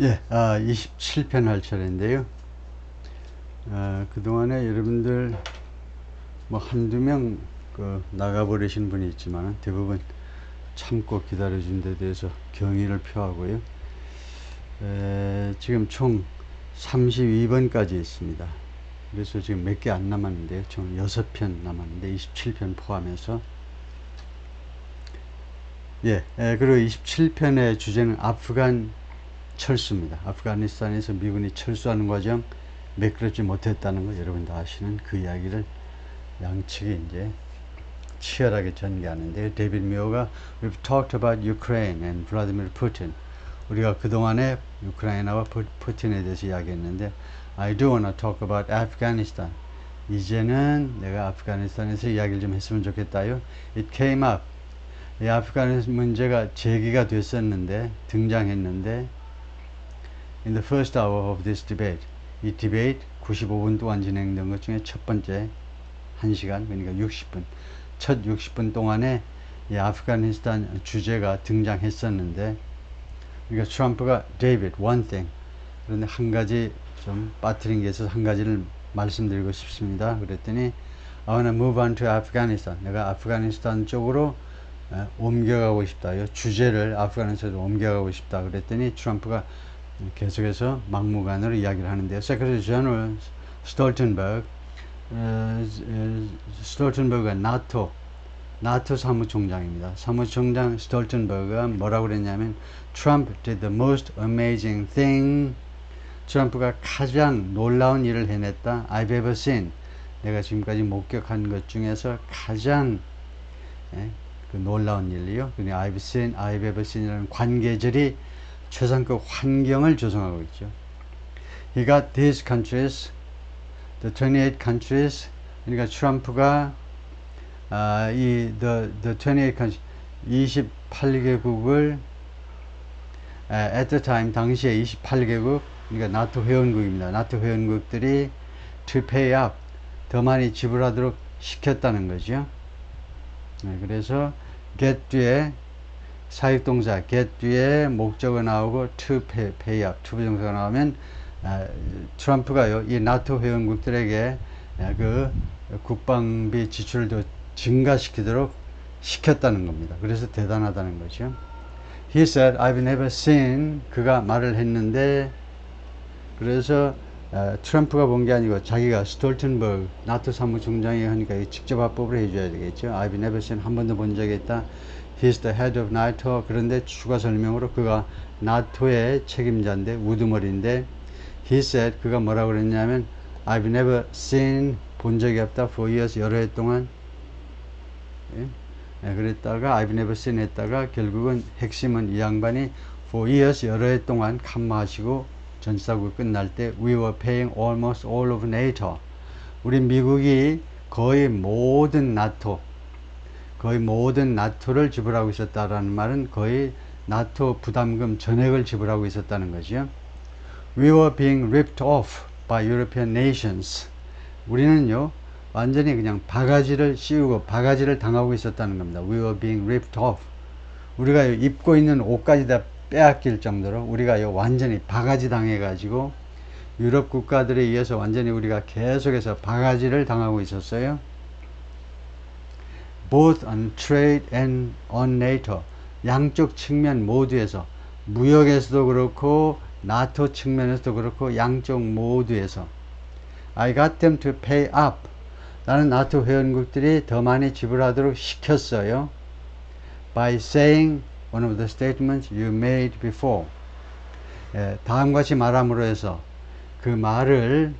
예, 아, 27편 할 차례인데요. 아, 그동안에 여러분들 뭐 한두 명 그 나가버리신 분이 있지만 대부분 참고 기다려준 데 대해서 경의를 표하고요. 에, 지금 총 32번까지 있습니다. 그래서 지금 몇 개 안 남았는데요. 총 6편 남았는데 27편 포함해서 예, 에, 그리고 27편의 주제는 아프간 철수입니다. 아프가니스탄에서 미군이 철수하는 과정 매끄럽지 못했다는 거 여러분 다 아시는 그 이야기를 양측이 이제 치열하게 전개하는데 데이빗 미오가 We've talked about Ukraine and Vladimir Putin. 우리가 그동안에 우크라이나와 푸, 푸틴에 대해서 이야기했는데 I do want to talk about Afghanistan. 이제는 내가 아프가니스탄에서 이야기를 좀 했으면 좋겠다요. It came up. 이 아프간 문제가 제기가 됐었는데 등장했는데 in the first hour of this debate 이 디베이트 95분 동안 진행된 것 중에 첫 번째 1시간 그러니까 60분. 첫 60분 동안에 이 아프가니스탄 주제가 등장했었는데 그러니까 트럼프가 David one thing. 그런데 한 가지 좀 빠뜨린 게 있어서 한 가지를 말씀드리고 싶습니다. 그랬더니 I wanna move on to Afghanistan. 내가 아프가니스탄 쪽으로 에, 옮겨가고 싶다. 이 주제를 아프가니스탄으로 옮겨가고 싶다. 그랬더니 트럼프가 계속해서 막무가내로 이야기를 하는데요. 세크레터리 제너럴 스톨텐버그 스톨텐버그가 나토 나토 사무총장입니다. 사무총장 스톨텐버그가 뭐라고 그랬냐면 Trump did the most amazing thing. 트럼프가 가장 놀라운 일을 해냈다. I've ever seen. 내가 지금까지 목격한 것 중에서 가장 예, 그 놀라운 일이요. 그냥 I've seen, I've ever seen이라는 관계절이 최상급 환경을 조성하고 있죠. He got these countries, the 28 countries. 그러니까 트럼프가 아, 이 the the 28 countries 28개국을 at the time 당시에 28개국 그러니까 나토 회원국입니다. 나토 회원국들이 to pay up 더 많이 지불하도록 시켰다는 거죠. 네, 그래서 get 뒤에 사역동사 get 뒤에 목적어 나오고 to pay, pay up to 부정사가 나오면 아, 트럼프가요 이 나토 회원국들에게 아, 그 국방비 지출을 더 증가시키도록 시켰다는 겁니다. 그래서 대단하다는 거죠. He said, I've never seen 그가 말을 했는데 그래서 어, 트럼프가 본 게 아니고 자기가 스톨텐버그 나토 사무총장이 하니까 직접 합법을 해줘야 되겠죠. I've never seen 한 번도 본 적이 있다. He's the head of NATO. 그런데 추가 설명으로 그가 나토의 책임자인데 우두머리인데 He said 그가 뭐라고 그랬냐면 I've never seen 본 적이 없다 for years 여러 해 동안 예? 예, 그랬다가 I've never seen 했다가 결국은 핵심은 이 양반이 for years 여러 해 동안 칸마하시고 전사국 끝날 때 we were paying almost all of NATO 우리 미국이 거의 모든 나토 거의 모든 나토를 지불하고 있었다라는 말은 거의 나토 부담금 전액을 지불하고 있었다는 거죠. We were being ripped off by European nations. 우리는요, 완전히 그냥 바가지를 씌우고 바가지를 당하고 있었다는 겁니다. We were being ripped off. 우리가 입고 있는 옷까지 다 빼앗길 정도로 우리가 완전히 바가지 당해가지고 유럽 국가들에 의해서 완전히 우리가 계속해서 바가지를 당하고 있었어요. Both on trade and on NATO 양쪽 측면 모두에서 무역에서도 그렇고 나토 측면에서도 그렇고 양쪽 모두에서 I got them to pay up 나는 나토 회원국들이 더 많이 지불하도록 시켰어요 by saying one of the statements you made before 예, 다음과 같이 말함으로 해서 그 말을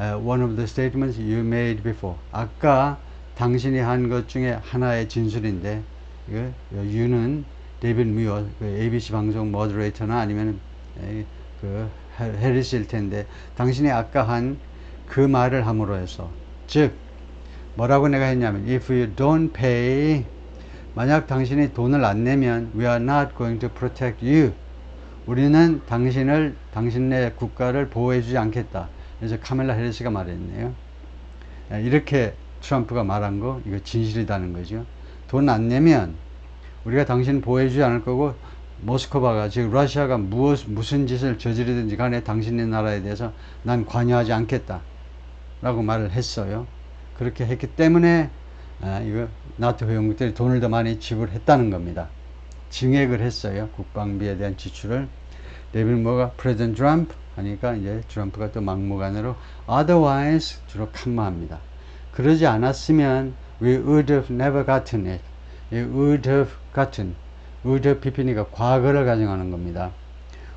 에, one of the statements you made before 아까 당신이 한 것 중에 하나의 진술인데 이거 유는 데이빗 뮤어 그 ABC 방송 모더레이터나 아니면 에, 그 해리스일 텐데 당신이 아까 한 그 말을 함으로 해서 즉 뭐라고 내가 했냐면 if you don't pay 만약 당신이 돈을 안 내면 we are not going to protect you. 우리는 당신을 당신네 국가를 보호해 주지 않겠다. 그래서 카멜라 해리스가 말했네요. 에, 이렇게 트럼프가 말한 거 이거 진실이다는 거죠. 돈 안 내면 우리가 당신 보호해주지 않을 거고 모스크바가 즉 러시아가 무엇 무슨 짓을 저지르든지 간에 당신네 나라에 대해서 난 관여하지 않겠다 라고 말을 했어요. 그렇게 했기 때문에 아, 이거 나토 회원국들이 돈을 더 많이 지불했다는 겁니다. 증액을 했어요 국방비에 대한 지출을. 데빌 뭐가? 프레젠 트럼프? 하니까 이제 트럼프가 또 막무가내로 otherwise 주로 칸마합니다 그러지 않았으면 we would have never gotten it. 이 would have gotten would have pp니까 과거를 가정하는 겁니다.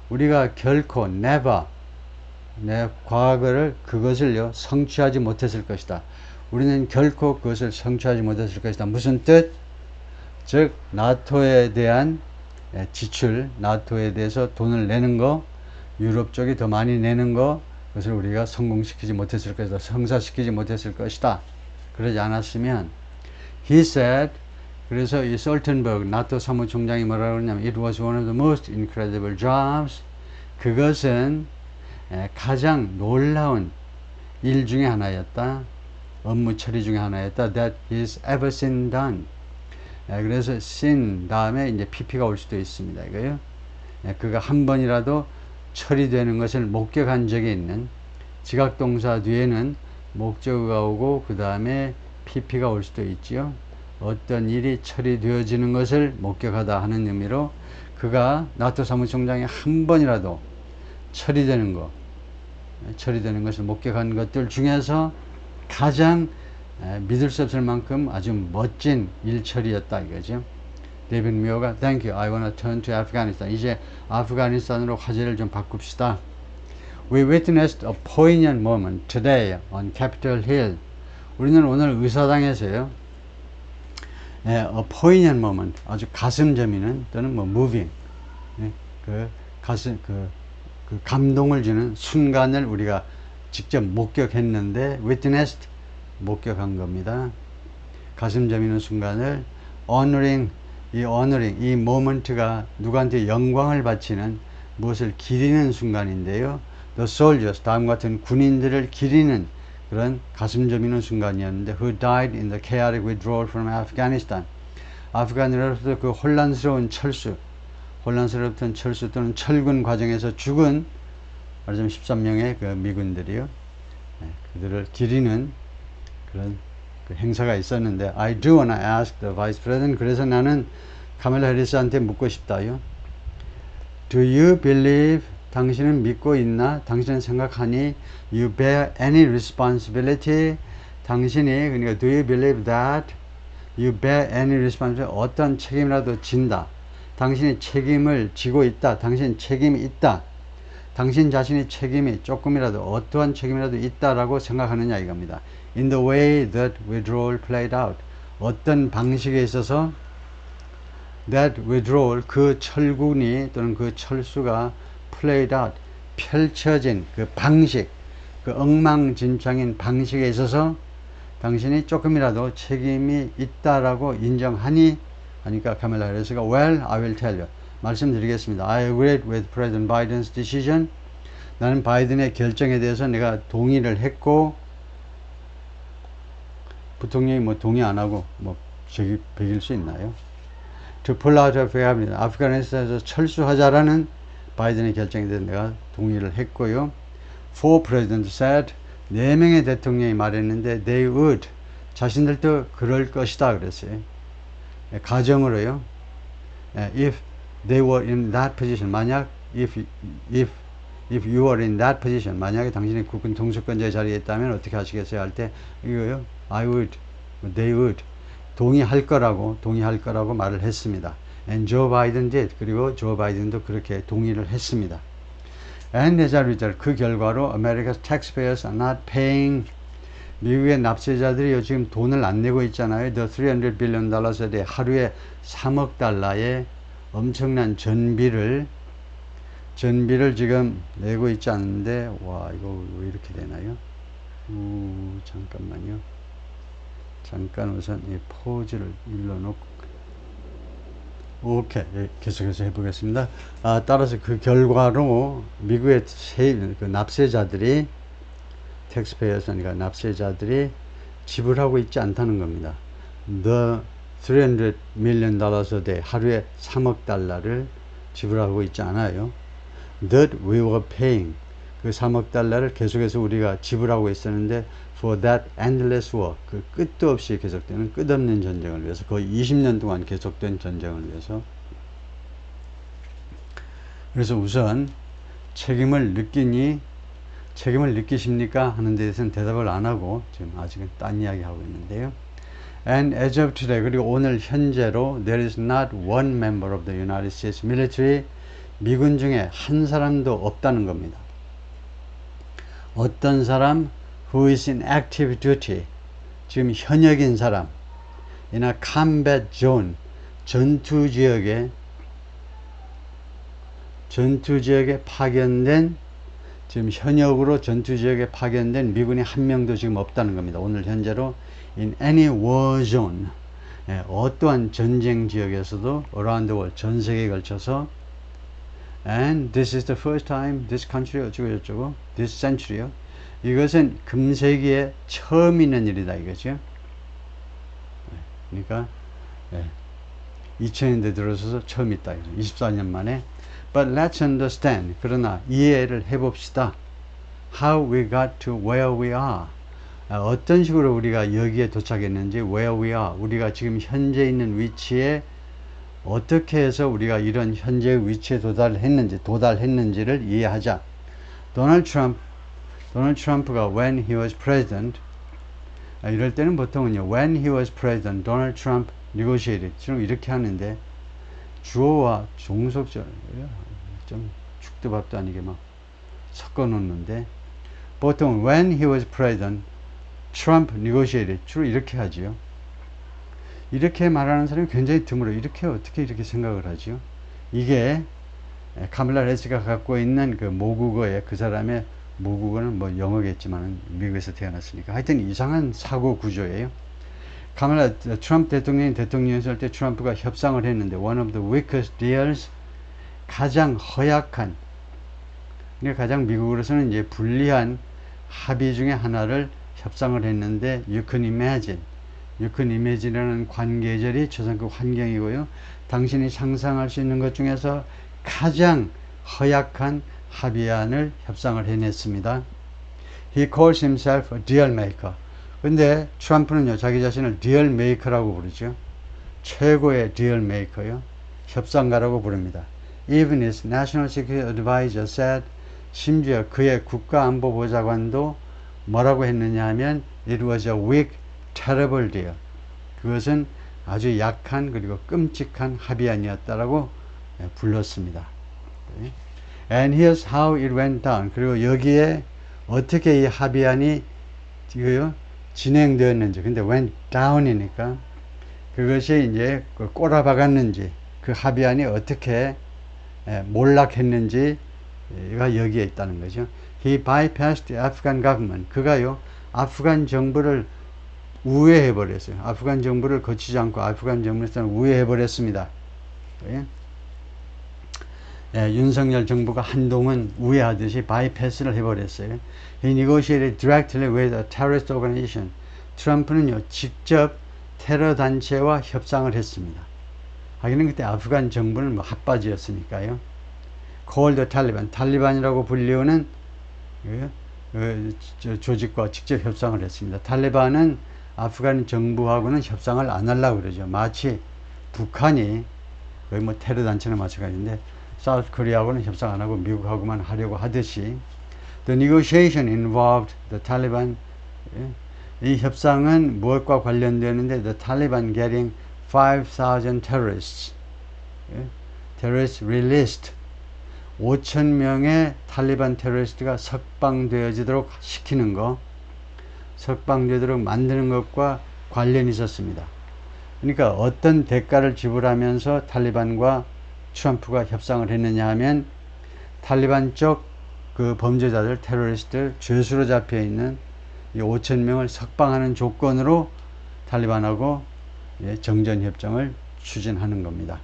우리가 결코 never 내 과거를 그것을요 성취하지 못했을 것이다. 우리는 결코 그것을 성취하지 못했을 것이다. 무슨 뜻? 즉 나토에 대한 예, 지출 나토에 대해서 돈을 내는 거 유럽 쪽이 더 많이 내는 거 그것을 우리가 성공시키지 못했을 것이다 성사시키지 못했을 것이다. 그러지 않았으면 he said 그래서 이 솔텐버그 나토 사무총장이 뭐라고 그러냐면 it was one of the most incredible jobs. 그것은 에, 가장 놀라운 일 중에 하나였다. 업무 처리 중에 하나였다. that is ever seen done. 에, 그래서 seen 다음에 이제 pp가 올 수도 있습니다. 이거요. 에, 그가 한 번이라도 처리되는 것을 목격한 적이 있는 지각동사 뒤에는 목적어가 오고 그 다음에 pp가 올 수도 있지요 어떤 일이 처리되어지는 것을 목격하다 하는 의미로 그가 나토 사무총장이 한 번이라도 처리되는 것, 처리되는 것을 목격한 것들 중에서 가장 에, 믿을 수 없을 만큼 아주 멋진 일 처리였다 이거죠. 데이빗 미오가 Thank you. I want to turn to Afghanistan. 이제 아프가니스탄으로 화제를 좀 바꿉시다. We witnessed a poignant moment today on Capitol Hill. 우리는 오늘 의사당에서요. 예, a poignant moment, 아주 가슴 저미는 또는 뭐 moving, 예, 그 가슴 그, 그 감동을 주는 순간을 우리가 직접 목격했는데 witnessed 목격한 겁니다. 가슴 저미는 순간을 honoring 이 honoring 이 moment가 누구한테 영광을 바치는 무엇을 기리는 순간인데요. The soldiers 다음과 같은 군인들을 기리는 그런 가슴 저미는 순간이었는데 who died in the chaotic withdrawal from Afghanistan 아프간으로부터 그 혼란스러운 철수 혼란스럽던 철수 또는 철군 과정에서 죽은 말하자면 13명의 그 미군들이요 네, 그들을 기리는 그런 그 행사가 있었는데 I do wanna ask the Vice President 그래서 나는 카멜라 해리스한테 묻고 싶다요 Do you believe 당신은 믿고 있나? 당신은 생각하니 you bear any responsibility? 당신이 그러니까 do you believe that you bear any responsibility? 어떤 책임이라도 진다. 당신이 책임을 지고 있다. 당신 책임이 있다. 당신 자신이 책임이 조금이라도 어떠한 책임이라도 있다라고 생각하느냐 이겁니다. In the way that withdrawal played out. 어떤 방식에 있어서 that withdrawal 그 철군이 또는 그 철수가 played out 펼쳐진 그 방식 그 엉망진창인 방식에 있어서 당신이 조금이라도 책임이 있다라고 인정하니 하니까 카멜라 해리스가 well I will tell you 말씀드리겠습니다 I agreed with President Biden's decision 나는 바이든의 결정에 대해서 내가 동의를 했고 부통령이 뭐 동의 안 하고 뭐 저기 베길 수 있나요? To pull out of 아프가니스탄에서 철수하자라는 바이든의 결정에 대해서 내가 동의를 했고요. Four presidents said 네 명의 대통령이 말했는데 they would 자신들도 그럴 것이다 그랬어요. 예, 가정으로요. 예, if they were in that position 만약 if if if you were in that position 만약에 당신이 국군 통수권자의 자리에 있다면 어떻게 하시겠어요 할 때 이거요 I would they would 동의할 거라고 동의할 거라고 말을 했습니다. And Joe Biden did. 그리고 조 바이든도 그렇게 동의를 했습니다. And as a result, 그 결과로 America's taxpayers are not paying 미국의 납세자들이 지금 돈을 안 내고 있잖아요. The 300 billion dollars에 대해 하루에 3억 달러의 엄청난 전비를 전비를 지금 내고 있지 않는데 와 이거 왜 이렇게 되나요? 우, 잠깐만요. 잠깐 우선 이 포즈를 일러놓고 오케이 예, 계속해서 해보겠습니다. 아, 따라서 그 결과로 미국의 세, 그 납세자들이 텍스페이어스니까 납세자들이 지불하고 있지 않다는 겁니다. The 300 million dollars a day 하루에 3억 달러를 지불하고 있지 않아요. That we were paying 그 3억 달러를 계속해서 우리가 지불하고 있었는데 for that endless war 그 끝도 없이 계속되는 끝없는 전쟁을 위해서 거의 20년 동안 계속된 전쟁을 위해서 그래서 우선 책임을 느끼니 책임을 느끼십니까 하는 데 대해서는 대답을 안 하고 지금 아직은 딴 이야기 하고 있는데요. And as of today 그리고 오늘 현재로 there is not one member of the United States military 미군 중에 한 사람도 없다는 겁니다. 어떤 사람 who is in active duty 지금 현역인 사람 a combat zone 전투 지역에 전투 지역에 파견된 지금 현역으로 전투 지역에 파견된 미군이 한 명도 지금 없다는 겁니다. 오늘 현재로 in any war zone 예, 어떠한 전쟁 지역에서도 around the world 전 세계에 걸쳐서 and this is the first time this country 어쩌고 저쩌고 this century요. 이것은 금세기에 처음 있는 일이다 이거죠. 그러니까 예, 2000년대 들어서서 처음 있다. 24년 만에. But let's understand. 그러나 이해를 해봅시다. How we got to where we are. 아, 어떤 식으로 우리가 여기에 도착했는지, where we are. 우리가 지금 현재 있는 위치에 어떻게 해서 우리가 이런 현재 위치에 도달했는지, 도달했는지를 이해하자. 도널드 트럼프, 도널드 트럼프가 when he was president, 아, 이럴 때는 보통은요, when he was president, Donald Trump negotiated. 지금 이렇게 하는데, 주어와 종속절, 좀 죽도 밥도 아니게 막 섞어 놓는데, 보통 when he was president, Trump negotiated. 주로 이렇게 하지요. 이렇게 말하는 사람이 굉장히 드물어요. 이렇게 어떻게 이렇게 생각을 하죠? 이게 카밀라 레스가 갖고 있는 그 모국어의 그 사람의 모국어는 뭐 영어겠지만 미국에서 태어났으니까 하여튼 이상한 사고 구조예요. 카밀라 트럼프 대통령이 대통령이었을 때 트럼프가 협상을 했는데 one of the weakest deals 가장 허약한 그러니까 가장 미국으로서는 이제 불리한 합의 중에 하나를 협상을 했는데 you can imagine can imagine라는 관계절이 조선국 환경이고요. 당신이 상상할 수 있는 것 중에서 가장 허약한 합의안을 협상을 해냈습니다. He calls himself a deal maker. 근데 트럼프는요, 자기 자신을 deal maker라고 부르죠. 최고의 deal maker요. 협상가라고 부릅니다. Even his national security advisor said, 심지어 그의 국가안보보좌관도 뭐라고 했느냐 하면, it was a weak, terrible deal. 그것은 아주 약한 그리고 끔찍한 합의안이었다라고 불렀습니다. And here's how it went down. 그리고 여기에 어떻게 이 합의안이 진행되었는지. 근데 went down이니까 그것이 이제 꼬라박았는지 그 합의안이 어떻게 몰락했는지가 여기에 있다는 거죠. He bypassed the Afghan government. 그가요 아프간 정부를 우회해 버렸어요. 아프간 정부를 거치지 않고 아프간 정부에서 우회해 버렸습니다. 예? 예, 윤석열 정부가 한동안 우회하듯이 바이패스를 해버렸어요. He negotiated directly with a terrorist organization. 트럼프는요, 직접 테러 단체와 협상을 했습니다. 하기는 그때 아프간 정부는 뭐 핫바지였으니까요. the Taliban, 탈리반이라고 불리우는 그, 그, 조직과 직접 협상을 했습니다. 탈리반은 아프간 정부하고는 협상을 안 하려고 그러죠. 마치 북한이 거의 뭐 테러 단체나 마찬가지인데 사우스 코리아하고는 협상 안 하고 미국하고만 하려고 하듯이 The negotiation involved the Taliban. 이 협상은 무엇과 관련되는데 the Taliban getting 5,000 terrorists. terrorists released. 5천 명의 탈리반 테러리스트가 석방되어지도록 시키는 거 석방되도록 만드는 것과 관련이 있었습니다. 그러니까 어떤 대가를 지불하면서 탈리반과 트럼프가 협상을 했느냐 하면 탈리반 쪽 그 범죄자들, 테러리스트들, 죄수로 잡혀 있는 이 5천 명을 석방하는 조건으로 탈리반하고 정전 협정을 추진하는 겁니다.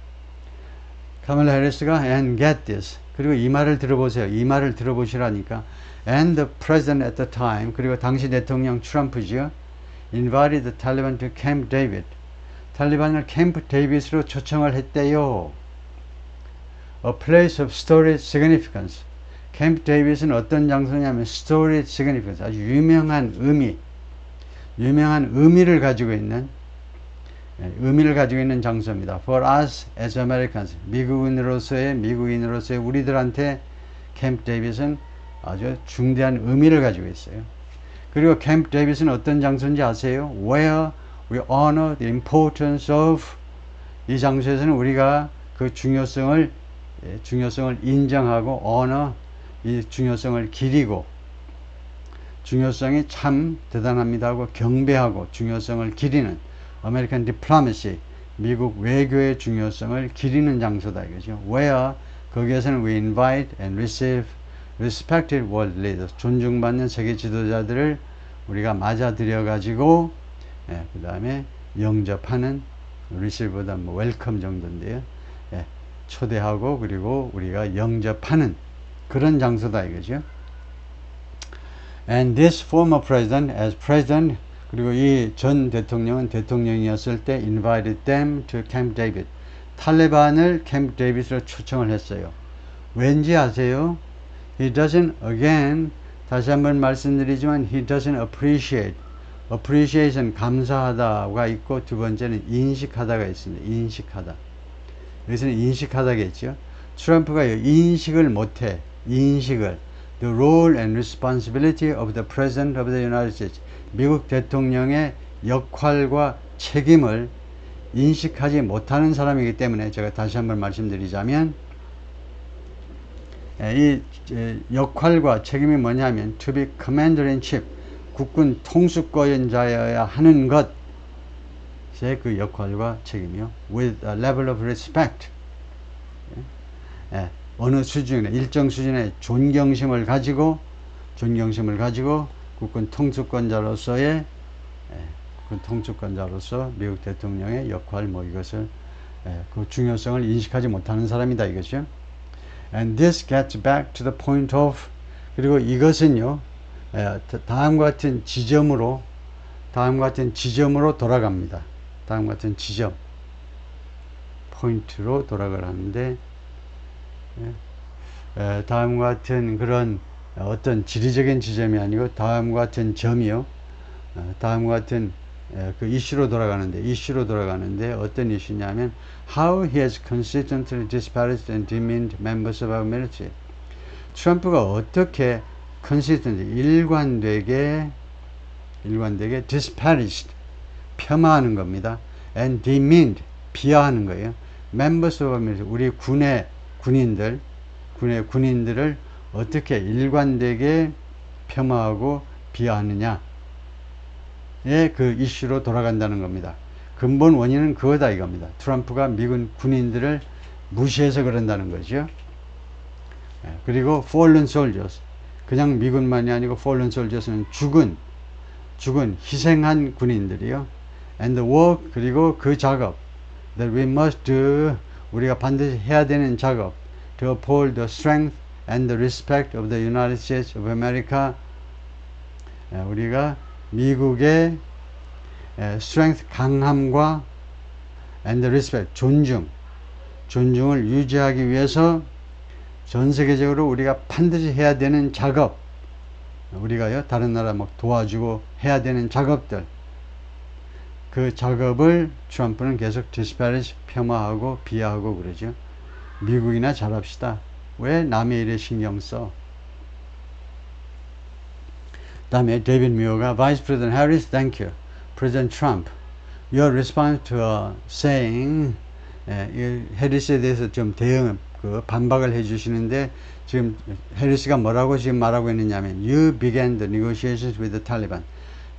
카멜라 해리스가 and get this 그리고 이 말을 들어보세요. 이 말을 들어보시라니까 and the president at the time 그리고 당시 대통령 트럼프죠. invited the Taliban to Camp David. 탈리반을 캠프 데이빗으로 초청을 했대요. a place of storied significance. 캠프 데이빗은 어떤 장소냐면 storied significance, 아주 유명한 의미, 유명한 의미를 가지고 있는 예, 의미를 가지고 있는 장소입니다. For us as Americans, 미국인으로서의 미국인으로서의 우리들한테 캠프 데이빗은 아주 중대한 의미를 가지고 있어요. 그리고 캠프 데이빗은 어떤 장소인지 아세요? Where we honor the importance of 이 장소에서는 우리가 그 중요성을 예, 중요성을 인정하고 honor 이 중요성을 기리고 중요성이 참 대단합니다 하고 경배하고 중요성을 기리는 아메리칸 디플로마시 미국 외교의 중요성을 기리는 장소다 이거죠. Where 거기에서는 we invite and receive respected world leaders 존중받는 세계 지도자들을 우리가 맞아들여 가지고 예, 그 다음에 영접하는 receive보다 뭐 welcome 정도인데요. 예, 초대하고 그리고 우리가 영접하는 그런 장소다 이거죠. And this former president, as president, 그리고 이 전 대통령은 대통령이었을 때 invited them to Camp David. 탈레반을 캠프 데이빗으로 초청을 했어요. 왠지 아세요? He doesn't, again, 다시 한번 말씀드리지만, he doesn't appreciate. appreciation, 감사하다가 있고, 두 번째는 인식하다가 있습니다. 인식하다. 여기서는 인식하다겠죠. 트럼프가 인식을 못해. 인식을. The role and responsibility of the President of the United States. 미국 대통령의 역할과 책임을 인식하지 못하는 사람이기 때문에 제가 다시 한번 말씀드리자면 이 역할과 책임이 뭐냐면 to be commander in chief 국군 통수권자여야 하는 것의 그 역할과 책임이요 with a level of respect 예, 어느 수준에 일정 수준의 존경심을 가지고 존경심을 가지고 국군 통수권자로서의 그 통수권자로서 미국 대통령의 역할 뭐 이것을 예, 그 중요성을 인식하지 못하는 사람이다 이거죠. And this gets back to the point of 그리고 이것은요 예, 다음과 같은 지점으로 다음과 같은 지점으로 돌아갑니다. 다음 같은 지점 포인트로 돌아가는데 예, 예, 다음과 같은 그런 어떤 지리적인 지점이 아니고 다음과 같은 점이요. 어, 다음과 같은 예, 그 이슈로 돌아가는데 이슈로 돌아가는데 어떤 이슈냐면 how he has consistently disparaged and demeaned members of our military. 트럼프가 어떻게 consistently 일관되게 일관되게 disparaged 폄하하는 겁니다. and demeaned 비하하는 거예요. members of our military 우리 군의 군인들 군의 군인들을 어떻게 일관되게 폄하하고 비하하느냐 예, 그 이슈로 돌아간다는 겁니다. 근본 원인은 그거다 이겁니다. 트럼프가 미군 군인들을 무시해서 그런다는 거죠. 예, 그리고 fallen soldiers 그냥 미군만이 아니고 fallen soldiers는 죽은 죽은 희생한 군인들이요. and the work 그리고 그 작업 that we must do 우리가 반드시 해야 되는 작업 to uphold the strength and the respect of the United States of America 예, 우리가 미국의 strength 강함과 and respect 존중 존중을 유지하기 위해서 전 세계적으로 우리가 반드시 해야 되는 작업 우리가요 다른 나라 막 도와주고 해야 되는 작업들 그 작업을 트럼프는 계속 디스파리지 폄하하고 비하하고 그러죠 미국이나 잘합시다 왜 남의 일에 신경 써 다음에 데이빗 미어가 Vice President Harris, thank you. President Trump, your response to a saying 예, 이 해리스에 대해서 좀 대응, 그 반박을 해주시는데 지금 해리스가 뭐라고 지금 말하고 있느냐면 You began the negotiations with the Taliban.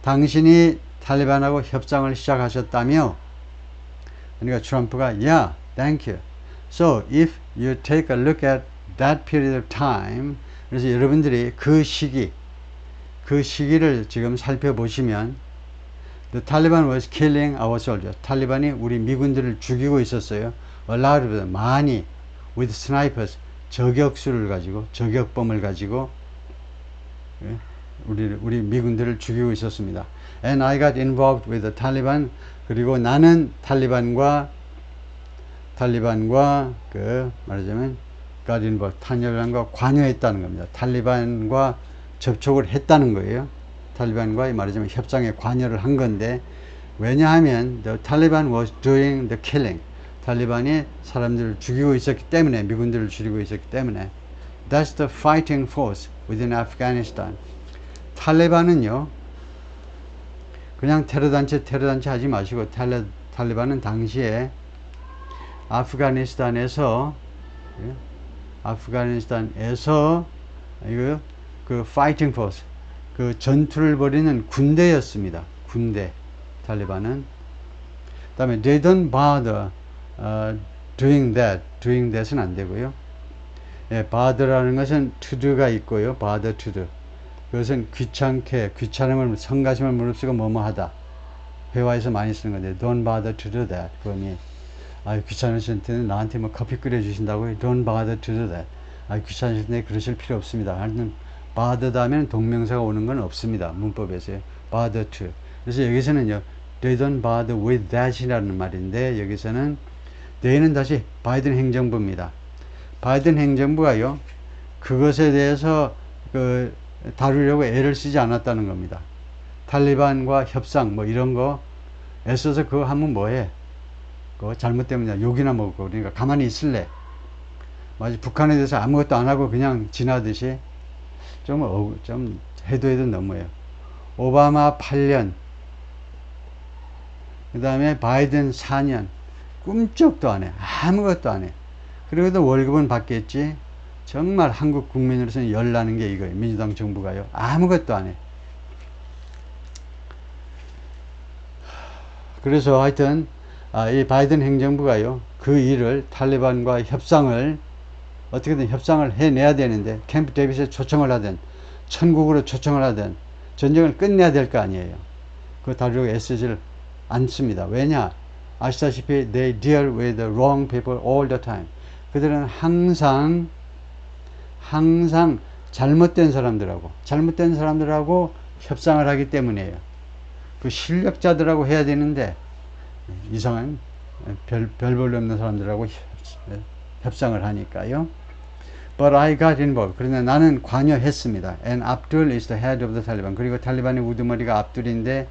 당신이 탈리반하고 협상을 시작하셨다며 그러니까 트럼프가 Yeah, thank you. So if you take a look at that period of time 그래서 여러분들이 그 시기 그 시기를 지금 살펴보시면 The Taliban was killing our soldiers. 탈리반이 우리 미군들을 죽이고 있었어요. A lot of them, 많이 with snipers, 저격수를 가지고 저격범을 가지고 예, 우리 우리 미군들을 죽이고 있었습니다. And I got involved with the Taliban. 그리고 나는 탈리반과 탈리반과 그 말하자면 got involved. 탈리반과 관여했다는 겁니다. 탈리반과 접촉을 했다는 거예요. 탈리반과 말하자면 협상에 관여를 한 건데 왜냐하면 the Taliban was doing the killing. 탈리반이 사람들을 죽이고 있었기 때문에 미군들을 죽이고 있었기 때문에 that's the fighting force within Afghanistan. 탈레반은요 그냥 테러 단체 테러 단체 하지 마시고 탈레, 탈리반은 당시에 아프가니스탄에서 예? 아프가니스탄에서 이거 그 파이팅 포스 그 전투를 벌이는 군대였습니다. 군대 탈리반은 그 다음에 they don't bother uh, doing that doing that은 안 되고요. 예, bother라는 것은 to do가 있고요. bother to do 그것은 귀찮게 귀찮음을 성가심을 무릅쓰고 뭐뭐 하다. 회화에서 많이 쓰는 건데 don't bother to do that. 그러니 아 귀찮으실 때는 나한테 뭐 커피 끓여 주신다고요 don't bother to do that. 아 귀찮으실 때 그러실 필요 없습니다. 하여튼 bother 다음에는 동명사가 오는 건 없습니다. 문법에서요. Bother to. 그래서 여기서는요 they don't bother with that 이라는 말인데 여기서는 they는 다시 바이든 행정부입니다. 바이든 행정부가요 그것에 대해서 그 다루려고 애를 쓰지 않았다는 겁니다. 탈리반과 협상 뭐 이런 거 애써서 그거 하면 뭐해? 그거 잘못되면 욕이나 먹고 그러니까 가만히 있을래. 마치 북한에 대해서 아무것도 안 하고 그냥 지나듯이 좀, 어, 좀 해도 해도 너무해요. 오바마 8년 그 다음에 바이든 4년 꿈쩍도 안 해. 아무것도 안 해. 그래도 월급은 받겠지. 정말 한국 국민으로서는 열나는 게 이거예요. 민주당 정부가요. 아무것도 안 해. 그래서 하여튼 아, 이 바이든 행정부가요. 그 일을 탈리반과 협상을 어떻게든 협상을 해내야 되는데 캠프 데이빗에 초청을 하든 천국으로 초청을 하든 전쟁을 끝내야 될 거 아니에요. 그 다루고 애쓰지를 않습니다. 왜냐? 아시다시피 they deal with the wrong people all the time. 그들은 항상 항상 잘못된 사람들하고 잘못된 사람들하고 협상을 하기 때문이에요. 그 실력자들하고 해야 되는데 이상한 별, 별 볼일 없는 사람들하고 협상을 하니까요. But I got involved. 그런데 나는 관여했습니다. And Abdul is the head of the Taliban. 그리고 탈리반의 우두머리가 압둘인데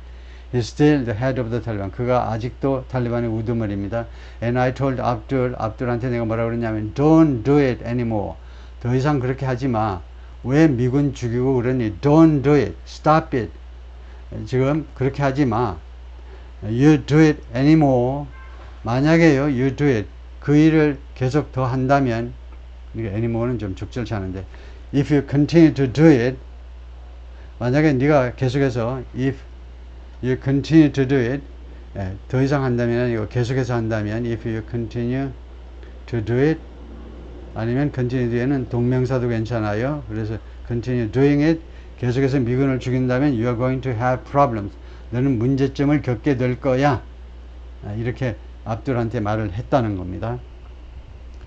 He's still the head of the Taliban. 그가 아직도 탈리반의 우두머리입니다. And I told Abdul, 압둘한테 내가 뭐라 그랬냐면 Don't do it anymore. 더 이상 그렇게 하지 마. 왜 미군 죽이고 그러니? Don't do it. Stop it. 지금 그렇게 하지 마. You do it anymore. 만약에요, you do it. 그 일을 계속 더 한다면, 이게 anymore는 좀 적절치 않은데, if you continue to do it, 만약에 네가 계속해서 if you continue to do it, 예, 더 이상 한다면 이거 계속해서 한다면 if you continue to do it, 아니면 continue 뒤에는 동명사도 괜찮아요. 그래서 continue doing it, 계속해서 미군을 죽인다면 you are going to have problems. 너는 문제점을 겪게 될 거야. 아, 이렇게 압둘한테 말을 했다는 겁니다.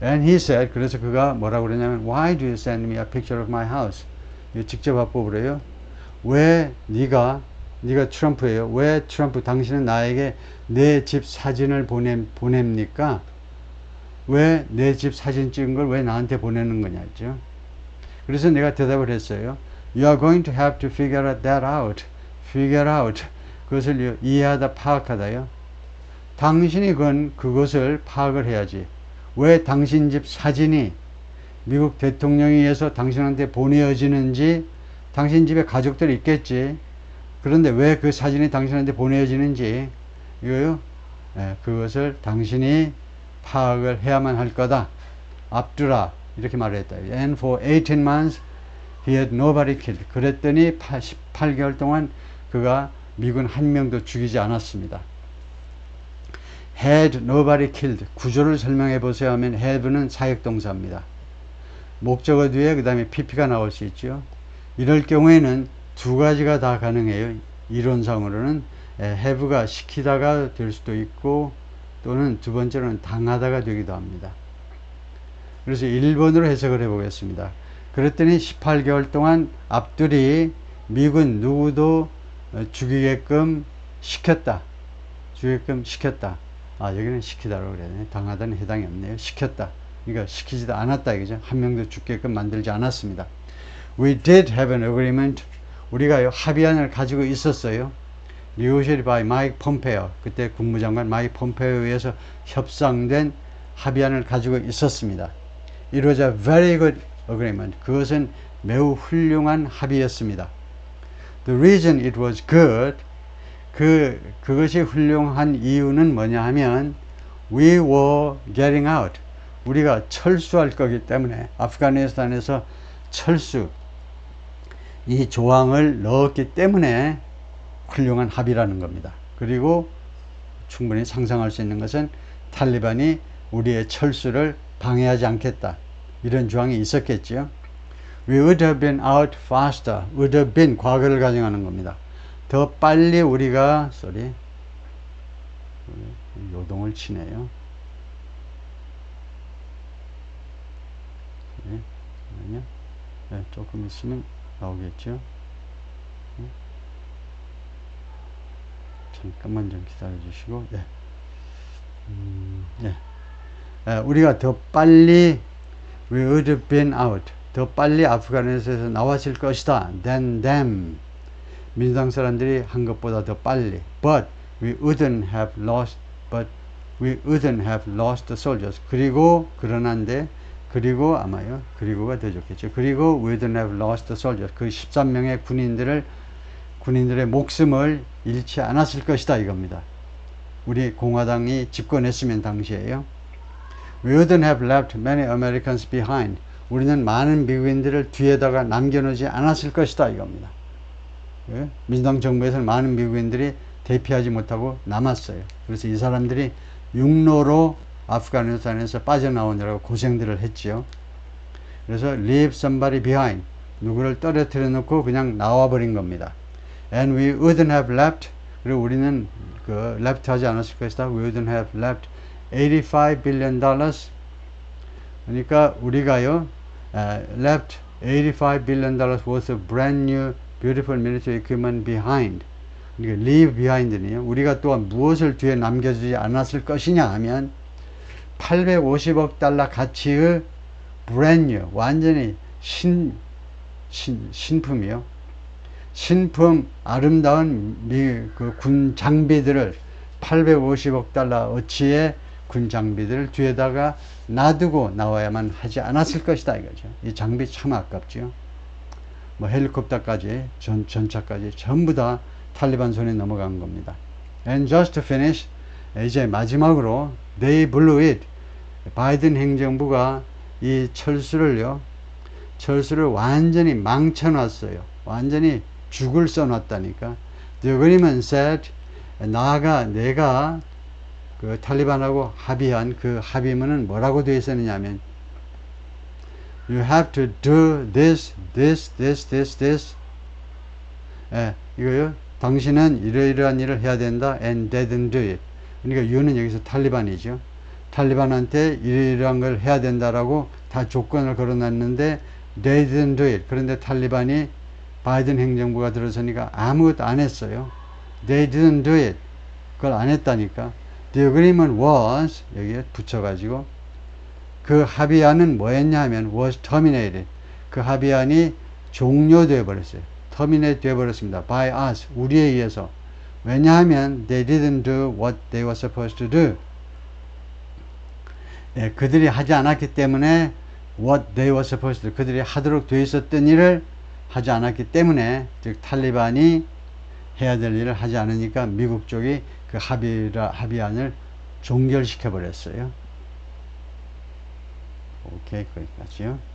And he said, 그래서 그가 뭐라고 그러냐면, Why do you send me a picture of my house? 이거 직접 합법으로요. 왜 네가 네가 트럼프예요. 왜 트럼프 당신은 나에게 내 집 사진을 보내 보냅니까? 왜 내 집 사진 찍은 걸 왜 나한테 보내는 거냐죠. 그래서 내가 대답을 했어요. You are going to have to figure that out. Figure out. 그것을 이해하다 파악하다요. 당신이 그건 그것을 파악을 해야지. 왜 당신 집 사진이 미국 대통령에 의해서 당신한테 보내어지는지 당신 집에 가족들이 있겠지. 그런데 왜 그 사진이 당신한테 보내어지는지 이거요. 예, 그것을 당신이 파악을 해야만 할 거다. 압두라 이렇게 말을 했다. And for 18 months he had nobody killed. 그랬더니 18개월 동안 그가 미군 한 명도 죽이지 않았습니다. had nobody killed. 구조를 설명해 보세요 하면 have는 사역동사입니다. 목적어 뒤에 그 다음에 pp가 나올 수 있죠. 이럴 경우에는 두 가지가 다 가능해요. 이론상으로는 have가 시키다가 될 수도 있고 또는 두 번째로는 당하다가 되기도 합니다. 그래서 1번으로 해석을 해 보겠습니다. 그랬더니 18개월 동안 압둘이 미군 누구도 죽이게끔 시켰다. 죽이게끔 시켰다. 아, 여기는 시키다라고 그래야 되네. 당하다는 해당이 없네요. 시켰다. 그러니까 시키지도 않았다 이거죠. 한 명도 죽게끔 만들지 않았습니다. We did have an agreement. 우리가 합의안을 가지고 있었어요. Negotiated by Mike Pompeo. 그때 국무장관 마이크 폼페오에 의해서 협상된 합의안을 가지고 있었습니다. It was a very good agreement. 그것은 매우 훌륭한 합의였습니다. The reason it was good, 그, 그것이 훌륭한 이유는 뭐냐 하면, we were getting out. 우리가 철수할 거기 때문에, 아프가니스탄에서 철수, 이 조항을 넣었기 때문에 훌륭한 합의라는 겁니다. 그리고 충분히 상상할 수 있는 것은 탈리반이 우리의 철수를 방해하지 않겠다. 이런 조항이 있었겠지요. We would have been out faster. would have been 과거를 가정하는 겁니다. 더 빨리 우리가 sorry 요동을 치네요. 네. 네, 조금 있으면 나오겠죠. 네. 잠깐만 좀 기다려 주시고, 네. 음, 네. 에, 우리가 더 빨리 we would have been out. 더 빨리 아프가니스탄에서 나왔을 것이다. than them. 민주당 사람들이 한 것보다 더 빨리. But we wouldn't have lost. But we wouldn't have lost the soldiers. 그리고 그러난데 그리고 아마요. 그리고가 더 좋겠죠. 그리고 we wouldn't have lost the soldiers. 그 13명의 군인들을 군인들의 목숨을 잃지 않았을 것이다 이겁니다. 우리 공화당이 집권했으면 당시에요. We wouldn't have left many Americans behind. 우리는 많은 미국인들을 뒤에다가 남겨놓지 않았을 것이다 이겁니다. 예? 민주당 정부에서는 많은 미국인들이 대피하지 못하고 남았어요. 그래서 이 사람들이 육로로 아프가니스탄에서 빠져나오느라고 고생들을 했지요. 그래서 leave somebody behind. 누구를 떨어뜨려 놓고 그냥 나와버린 겁니다. And we wouldn't have left. 그리고 우리는 그 left 하지 않았을 것이다. We wouldn't have left 85 billion dollars. 그러니까 우리가요, uh, left 85 billion dollars worth of brand new beautiful military equipment behind. 그러니까 leave behind는요. 우리가 또한 무엇을 뒤에 남겨주지 않았을 것이냐 하면 850억 달러 가치의 brand new, 완전히 신, 신, 신품이요. 신품 아름다운 미, 그 군 장비들을 850억 달러 어치의 군 장비들을 뒤에다가 놔두고 나와야만 하지 않았을 것이다 이거죠. 이 장비 참 아깝죠. 뭐 헬리콥터까지 전, 전차까지 전부 다 탈리반 손에 넘어간 겁니다. And just to finish 이제 마지막으로 they blew it 바이든 행정부가 이 철수를요 철수를 완전히 망쳐놨어요. 완전히 죽을 써놨다니까. The agreement said 나가 내가 그 탈리반하고 합의한 그 합의문은 뭐라고 되어 있었느냐면 You have to do this, this, this, this, this. 예, 이거요. 당신은 이러이러한 일을 해야 된다. And didn't do it. 그러니까 you는 여기서 탈리반이죠. 탈리반한테 이러이러한 걸 해야 된다라고 다 조건을 걸어놨는데 they didn't do it. 그런데 탈리반이 바이든 행정부가 들어서니까 아무것도 안 했어요. They didn't do it. 그걸 안 했다니까. The agreement was 여기에 붙여가지고 그 합의안은 뭐였냐 하면 was terminated. 그 합의안이 종료되어 버렸어요. terminate 되어 버렸습니다. by us. 우리에 의해서. 왜냐하면 they didn't do what they were supposed to do. 예, 그들이 하지 않았기 때문에 what they were supposed to do. 그들이 하도록 되어 있었던 일을 하지 않았기 때문에 즉 탈리반이 해야 될 일을 하지 않으니까 미국 쪽이 그 합의라, 합의안을 종결시켜 버렸어요. 오케이, 거기까지요.